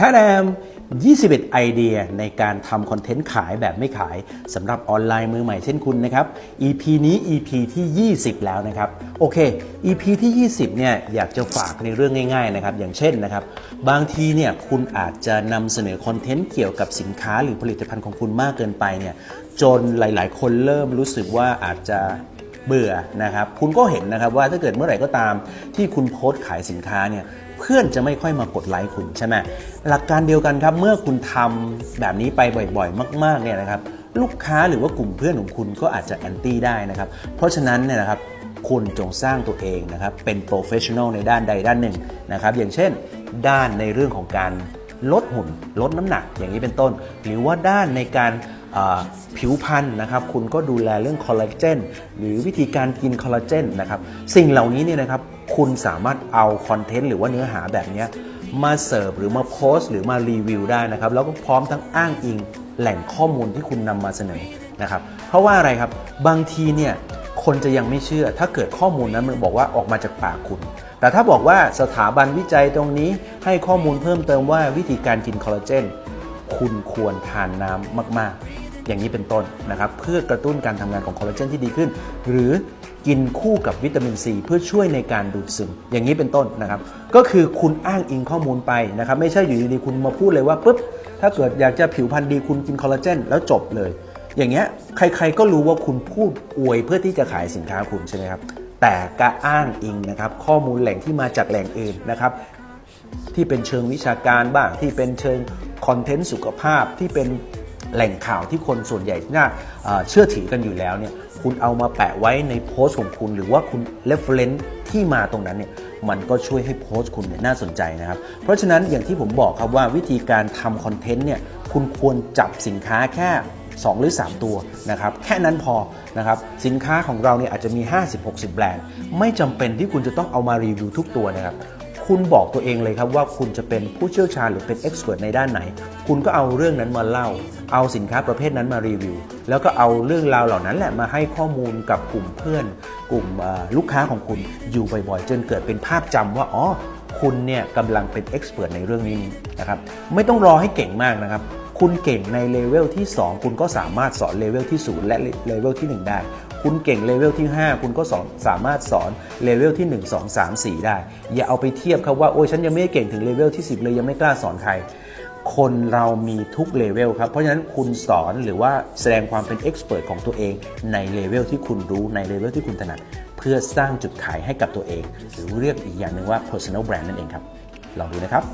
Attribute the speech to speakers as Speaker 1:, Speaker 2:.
Speaker 1: แท้แดม21 ไอเดียในการทำคอนเทนต์ขายแบบไม่ขายสำหรับออนไลน์มือใหม่เช่นคุณนะครับ EP นี้ EP ที่ 20 แล้วนะครับ โอเค EP ที่ 20 เนี่ยอยากจะฝากในเรื่องง่ายๆนะครับ อย่างเช่นนะครับ บางทีเนี่ยคุณอาจจะนำเสนอคอนเทนต์เกี่ยวกับสินค้าหรือผลิตภัณฑ์ของคุณมากเกินไปเนี่ยจนหลายๆ คนเริ่มรู้สึกว่าอาจจะเบื่อนะครับ คุณก็เห็นนะครับว่าถ้าเกิดเมื่อไหร่ก็ตามที่คุณโพสต์ขายสินค้าเนี่ย พื่อนจะไม่ค่อยมากดไลค์คุณใช่ไหมหลักการเดียวกันครับเมื่อคุณทำแบบนี้ไปบ่อยๆ มากๆเนี่ยนะครับลูกค้าหรือว่ากลุ่มเพื่อนของคุณก็อาจจะแอนตี้ได้นะครับ เพราะฉะนั้นเนี่ยนะครับคุณจงสร้างตัวเองนะครับเป็นโปรเฟชชั่นอลในด้านใดด้านหนึ่งนะครับอย่างเช่น ด้านในเรื่องของการลดหุ่นลดน้ำหนักอย่างนี้เป็นต้น หรือว่าด้านในการผิวพรรณนะครับคุณก็ดูแลเรื่องคอลลาเจนหรือวิธีการกินคอลลาเจนนะครับสิ่งเหล่านี้เนี่ยนะครับ คุณสามารถเอาคอนเทนต์หรือว่าเนื้อหาแบบนี้มาเสิร์ฟหรือมาโพสต์หรือมารีวิวได้นะครับ แล้วก็พร้อมทั้งอ้างอิงแหล่งข้อมูลที่คุณนำมาเสนอนะครับ เพราะว่าอะไรครับบางทีเนี่ยคนจะยังไม่เชื่อ ถ้าเกิดข้อมูลนั้นมันบอกว่าออกมาจากปากคุณ แต่ถ้าบอกว่าสถาบันวิจัยตรงนี้ให้ข้อมูลเพิ่มเติมว่าวิธีการกินคอลลาเจนคุณควรทานน้ำมาก ๆ อย่างนี้เป็นต้นนะครับเพื่อกระตุ้นการทำงานของคอลลาเจนที่ดีขึ้น หรือกินคู่กับวิตามินซีเพื่อช่วยในการดูดซึม อย่างนี้เป็นต้นนะครับ ก็คือคุณอ้างอิงข้อมูลไปนะครับ ไม่ใช่อยู่ดีๆคุณมาพูดเลยว่าปุ๊บถ้าเกิดอยากจะผิวพรรณดีคุณกินคอลลาเจนแล้วจบเลย อย่างเงี้ยใครๆก็รู้ว่าคุณพูดอวยเพื่อที่จะขายสินค้าคุณใช่ไหมครับแต่การอ้างอิงนะครับข้อมูลแหล่งที่มาจากแหล่งอื่นนะครับที่เป็นเชิงวิชาการบ้างที่เป็นเชิงคอนเทนต์สุขภาพที่เป็น แหล่งข่าวที่คนส่วนใหญ่น่าเชื่อถือกันอยู่แล้วเนี่ยคุณเอามาแปะไว้ในโพสต์ของคุณ หรือว่าคุณ reference ที่มาตรงนั้นเนี่ยมันก็ช่วยให้โพสต์คุณเนี่ยน่าสนใจนะครับ เพราะฉะนั้นอย่างที่ผมบอกครับว่าวิธีการทำคอนเทนต์เนี่ยคุณควรจับสินค้าแค่ 2 หรือ 3 ตัวนะครับแค่นั้นพอนะครับสินค้าของเราเนี่ยอาจจะมี 50-60 แบรนด์ ไม่จำเป็นที่คุณจะต้องเอามารีวิวทุกตัวนะครับคุณบอกตัวเองเลยครับว่าคุณจะเป็นผู้เชี่ยวชาญหรือเป็นเอ็กซ์เพรสในด้านไหน คุณก็เอาเรื่องนั้นมาเล่า เอาสินค้าประเภทนั้นมารีวิว แล้วก็เอาเรื่องราวเหล่านั้นแหละมาให้ข้อมูลกับกลุ่มเพื่อน กลุ่มลูกค้าของคุณอยู่บ่อยๆ จนเกิดเป็นภาพจำว่าอ๋อคุณเนี่ยกำลังเป็นเอ็กซ์เพรสในเรื่องนี้นะครับไม่ต้องรอให้เก่งมากนะครับคุณเก่งในเลเวลที่ 2 คุณก็สามารถสอนเลเวลที่ 0 และเลเวลที่ 1 ได้ คุณเก่งเลเวลที่ 5 คุณก็สอนสามารถสอนเลเวลที่ 1 2 3 4 ได้ อย่าเอาไปเทียบครับว่า โอ้ยฉันยังไม่ได้เก่งถึงเลเวลที่ 10 เลยยังไม่กล้าสอนใคร คนเรามีทุกเลเวลครับ เพราะฉะนั้นคุณสอนหรือว่าแสดงความเป็นเอ็กซ์เพรสของตัวเองในเลเวลที่คุณรู้ในเลเวลที่คุณถนัด เพื่อสร้างจุดขายให้กับตัวเอง หรือเรียกอีกอย่างหนึ่งว่า personal brand นั่นเองครับ ลองดูนะครับ